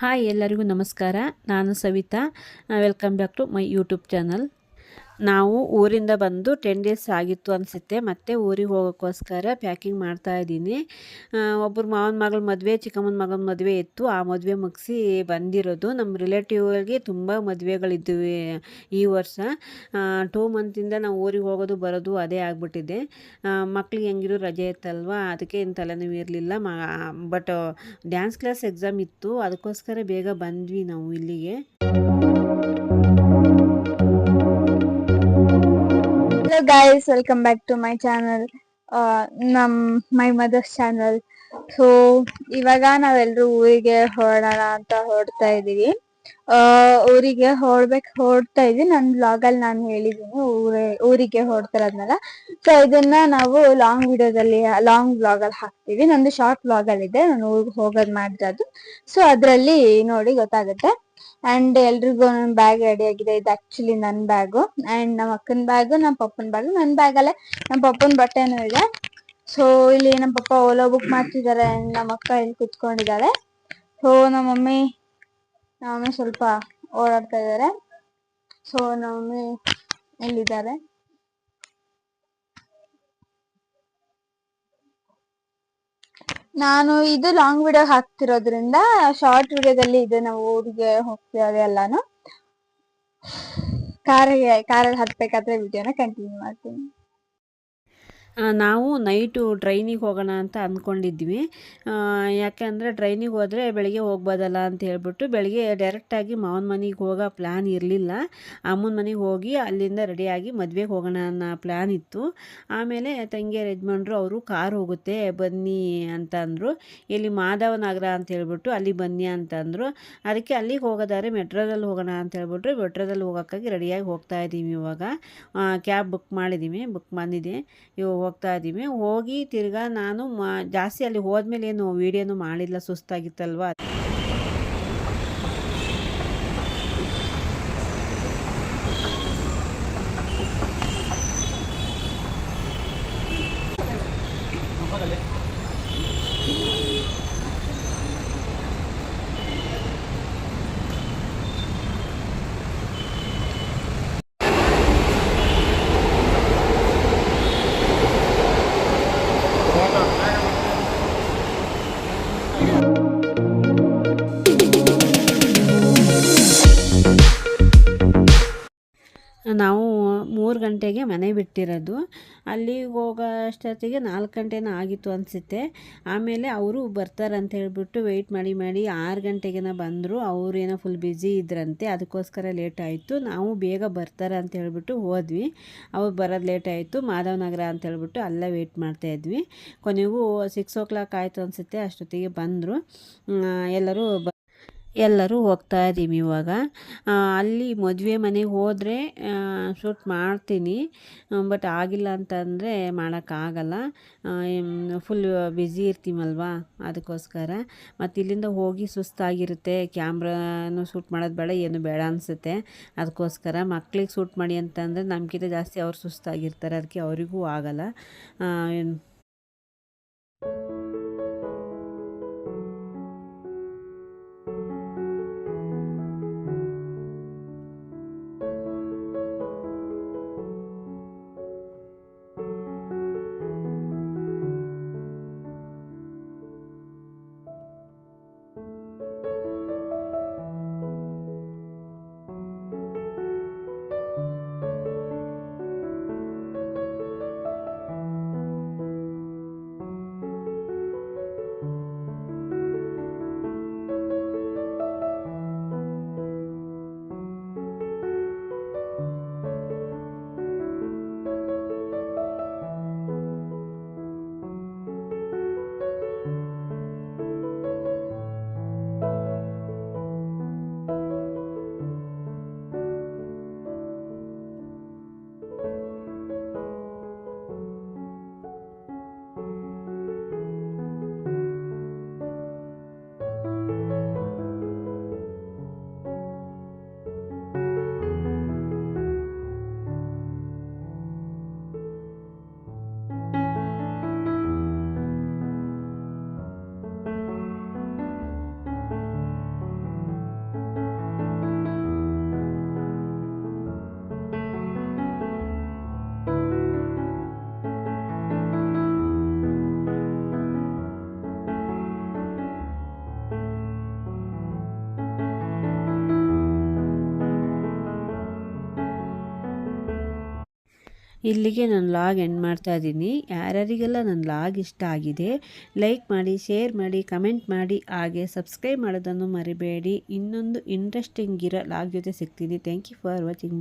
Hi ಎಲ್ಲರಿಗೂ ನಮಸ್ಕಾರ. ನಾನು Savita. Welcome back to my YouTube channel ನಾವು ಊರಿಂದ ಬಂದು ಟೆನ್ ಡೇಸ್ ಆಗಿತ್ತು ಅನಿಸುತ್ತೆ. ಮತ್ತೆ ಊರಿಗೆ ಹೋಗೋಕ್ಕೋಸ್ಕರ ಪ್ಯಾಕಿಂಗ್ ಮಾಡ್ತಾ ಇದ್ದೀನಿ. ಒಬ್ಬರು ಮಾವನ ಮಗಳ ಮದುವೆ, ಚಿಕ್ಕಮ್ಮನ ಮಗನ ಮದುವೆ ಇತ್ತು. ಆ ಮದುವೆ ಮುಗಿಸಿ ಬಂದಿರೋದು. ನಮ್ಮ ರಿಲೇಟಿವ್ಗೆ ತುಂಬ ಮದುವೆಗಳಿದ್ದವು ಈ ವರ್ಷ. ಟೂ ಮಂತಿಂದ ನಾವು ಊರಿಗೆ ಹೋಗೋದು, ಬರೋದು ಅದೇ ಆಗಿಬಿಟ್ಟಿದೆ. ಮಕ್ಳಿಗೆ ಹೆಂಗಿರೋ ರಜೆ ಇತ್ತಲ್ವ? ಅದಕ್ಕೆ ಏನು ತಲೆನೋವು ಇರಲಿಲ್ಲ. ಮ ಬಟ್ ಡ್ಯಾನ್ಸ್ ಕ್ಲಾಸ್ ಎಕ್ಸಾಮ್ ಇತ್ತು. ಅದಕ್ಕೋಸ್ಕರ ಬೇಗ ಬಂದ್ವಿ ನಾವು ಇಲ್ಲಿಗೆ. Guys welcome back to my channel ನಮ್ ಮೈ ಮದರ್ಸ್ ಚಾನಲ್ ಸೊ ಇವಾಗ ನಾವೆಲ್ಲರೂ ಊರಿಗೆ ಹೊರಡೋಣ ಅಂತ ಹೊರಡ್ತಾ ಇದೀವಿ ಊರಿಗೆ ಹೊರಡ್ಬೇಕ್ ಹೊರಡ್ತಾ ಇದ್ವಿ. ನನ್ ಬ್ಲಾಗ್ ಅಲ್ಲಿ ನಾನು ಹೇಳಿದೀನಿ. ಊರೇ, ಊರಿಗೆ ಹೊರಡ್ತಿರೋದ್ನೆಲ್ಲ ಸೊ ಇದನ್ನ ನಾವು ಲಾಂಗ್ ವಿಡಿಯೋದಲ್ಲಿ ಲಾಂಗ್ ಬ್ಲಾಗ್ ಅಲ್ಲಿ ಹಾಕ್ತಿವಿ. ನಂದು ಶಾರ್ಟ್ ಬ್ಲಾಗ್ ಅಲ್ಲಿ ಇದೆ. ನಾನು ಊರಿಗೆ ಹೋಗೋದ್ ಮಾಡಿರೋದು ಸೊ ಅದ್ರಲ್ಲಿ ನೋಡಿ ಗೊತ್ತಾಗುತ್ತೆ. ಅಂಡ್ ಎಲ್ರಿಗೂ ನನ್ನ ಬ್ಯಾಗ್ ರೆಡಿ ಆಗಿದೆ. ಇದು ಆಕ್ಚುಲಿ ನನ್ ಬ್ಯಾಗು ಅಂಡ್ ನಮ್ಮ ಅಕ್ಕನ ಬ್ಯಾಗು ನಮ್ಮ ಪಪ್ಪನ ಬ್ಯಾಗು ನನ್ನ ಬ್ಯಾಗಲ್ಲೇ ನಮ್ಮ ಪಪ್ಪನ ಬಟ್ಟೆನೂ ಇದೆ. ಸೊ ಇಲ್ಲಿ ನಮ್ಮ ಪಪ್ಪ ಓಲೋ ಬುಕ್ ಮಾಡ್ತಿದ್ದಾರೆ ನಮ್ಮ ಅಕ್ಕ ಇಲ್ಲಿ ಕುತ್ಕೊಂಡಿದ್ದಾರೆ ಸೊ ನಮ್ಮ ಮಮ್ಮಿ ಮಮ್ಮಿ ಸ್ವಲ್ಪ ಓಡಾಡ್ತಾ ಇದ್ದಾರೆ. ಸೊ ನಮ್ಮ ಎಲ್ಲಿದ್ದಾರೆ? ನಾನು ಇದು ಲಾಂಗ್ ವಿಡಿಯೋ ಹಾಕ್ತಿರೋದ್ರಿಂದ ಶಾರ್ಟ್ ವಿಡಿಯೋದಲ್ಲಿ ಇದು. ನಾವು ಊರಿಗೆ ಹೋಗ್ತಿರೋದು ಎಲ್ಲಾನು. ಕಾರಿಗೆ, ಕಾರಲ್ಲಿ ಹತ್ಬೇಕಾದ್ರೆ ವಿಡಿಯೋನ ಕಂಟಿನ್ಯೂ ಮಾಡ್ತೀನಿ. ನಾವು ನೈಟು ಟ್ರೈನಿಗೆ ಹೋಗೋಣ ಅಂತ ಅಂದ್ಕೊಂಡಿದ್ವಿ. ಯಾಕೆ ಅಂದರೆ ಟ್ರೈನಿಗೆ ಹೋದರೆ ಬೆಳಗ್ಗೆ ಹೋಗ್ಬೋದಲ್ಲ ಅಂತ ಹೇಳ್ಬಿಟ್ಟು ಬೆಳಗ್ಗೆ ಡೈರೆಕ್ಟಾಗಿ ಮಾವನ ಮನೆಗೆ ಹೋಗೋ ಪ್ಲ್ಯಾನ್ ಇರಲಿಲ್ಲ. ಅಮ್ಮನ ಮನೆಗೆ ಹೋಗಿ ಅಲ್ಲಿಂದ ರೆಡಿಯಾಗಿ ಮದುವೆಗೆ ಹೋಗೋಣ ಅನ್ನೋ ಪ್ಲ್ಯಾನ್ ಇತ್ತು. ಆಮೇಲೆ ತಂಗಿಯರ ಯಜಮಾನ್ರು ಅವರು ಕಾರ್ ಹೋಗುತ್ತೆ, ಬನ್ನಿ ಅಂತ ಅಂದರು. ಇಲ್ಲಿ ಮಾಧವನಗರ ಅಂತ ಹೇಳ್ಬಿಟ್ಟು ಅಲ್ಲಿ ಬನ್ನಿ ಅಂತ ಅಂದರು. ಅದಕ್ಕೆ ಅಲ್ಲಿಗೆ ಹೋಗೋದಾದ್ರೆ ಮೆಟ್ರೋದಲ್ಲಿ ಹೋಗೋಣ ಅಂತ ಹೇಳ್ಬಿಟ್ಟು ಮೆಟ್ರೋದಲ್ಲಿ ಹೋಗೋಕ್ಕಾಗಿ ರೆಡಿಯಾಗಿ ಹೋಗ್ತಾ ಇದ್ದೀವಿ ಇವಾಗ. ಕ್ಯಾಬ್ ಬುಕ್ ಮಾಡಿದ್ದೀವಿ ಬುಕ್ ಬಂದಿದೆ. ಇವಾಗ ಹೋಗ್ತಾ ಇದ್ದೀವಿ. ಹೋಗಿ ತಿರ್ಗಾ ನಾನು ಜಾಸ್ತಿ ಅಲ್ಲಿ ಹೋದ್ಮೇಲೆ ಏನು ವೀಡಿಯೋನು ಮಾಡಿಲ್ಲ ಸುಸ್ತಾಗಿತ್ತಲ್ವ? ನಾವು ಮೂರು ಗಂಟೆಗೆ ಮನೆ ಬಿಟ್ಟಿರೋದು. ಅಲ್ಲಿಗೆ ಹೋಗೋ ಅಷ್ಟೊತ್ತಿಗೆ ನಾಲ್ಕು ಗಂಟೆನೂ ಆಗಿತ್ತು ಅನಿಸುತ್ತೆ. ಆಮೇಲೆ ಅವರು ಬರ್ತಾರೆ ಅಂತ ಹೇಳಿಬಿಟ್ಟು ವೆಯ್ಟ್ ಮಾಡಿ ಮಾಡಿ ಆರು ಗಂಟೆಗೆನ ಬಂದರು. ಏನೋ ಫುಲ್ ಬ್ಯುಸಿ ಇದ್ರಂತೆ. ಅದಕ್ಕೋಸ್ಕರ ಲೇಟ್ ಆಯಿತು. ನಾವು ಬೇಗ ಬರ್ತಾರೆ ಅಂತ ಹೇಳಿಬಿಟ್ಟು ಹೋದ್ವಿ. ಅವ್ರು ಬರೋದು ಲೇಟ್ ಆಯಿತು. ಮಾಧವ್ ನಗರ ಅಂತ ಹೇಳಿಬಿಟ್ಟು ಅಲ್ಲೇ ವೆಯ್ಟ್ ಮಾಡ್ತಾಯಿದ್ವಿ ಕೊನೆಗೂ ಸಿಕ್ಸ್ ಓ ಕ್ಲಾಕ್ ಆಯಿತು ಅನಿಸುತ್ತೆ. ಅಷ್ಟೊತ್ತಿಗೆ ಬಂದರು. ಎಲ್ಲರೂ ಎಲ್ಲರೂ ಹೋಗ್ತಾ ಇದ್ದೀವಿ ಇವಾಗ. ಅಲ್ಲಿ ಮದುವೆ ಮನೆಗೆ ಹೋದರೆ ಶೂಟ್ ಮಾಡ್ತೀನಿ. ಬಟ್ ಆಗಿಲ್ಲ ಅಂತಂದರೆ ಮಾಡೋಕ್ಕಾಗಲ್ಲ ಫುಲ್ ಬ್ಯುಸಿ ಇರ್ತೀವಲ್ವಾ? ಅದಕ್ಕೋಸ್ಕರ. ಮತ್ತು ಇಲ್ಲಿಂದ ಹೋಗಿ ಸುಸ್ತಾಗಿರುತ್ತೆ. ಕ್ಯಾಮ್ರಾನು ಶೂಟ್ ಮಾಡೋದು ಬೇಡ, ಏನು ಬೇಡ ಅನಿಸುತ್ತೆ. ಅದಕ್ಕೋಸ್ಕರ ಮಕ್ಳಿಗೆ ಶೂಟ್ ಮಾಡಿ ಅಂತಂದರೆ ನಮ್ಗಿಂತ ಜಾಸ್ತಿ ಅವ್ರು ಸುಸ್ತಾಗಿರ್ತಾರೆ. ಅದಕ್ಕೆ ಅವರಿಗೂ ಆಗಲ್ಲ. ಇಲ್ಲಿಗೆ ನಾನು ಲಾಗ್ ಎಂಡ್ ಮಾಡ್ತಾ ಇದ್ದೀನಿ. ಯಾರ್ಯಾರಿಗೆಲ್ಲ ನನ್ನ ಲಾಗ್ ಇಷ್ಟ ಆಗಿದೆ, ಲೈಕ್ ಮಾಡಿ, ಶೇರ್ ಮಾಡಿ, ಕಮೆಂಟ್ ಮಾಡಿ, ಹಾಗೆ ಸಬ್ಸ್ಕ್ರೈಬ್ ಮಾಡೋದನ್ನು ಮರಿಬೇಡಿ. ಇನ್ನೊಂದು ಇಂಟ್ರೆಸ್ಟಿಂಗ್ ಇರೋ ಲಾಗ್ ಜೊತೆ ಸಿಗ್ತೀನಿ. Thank you for watching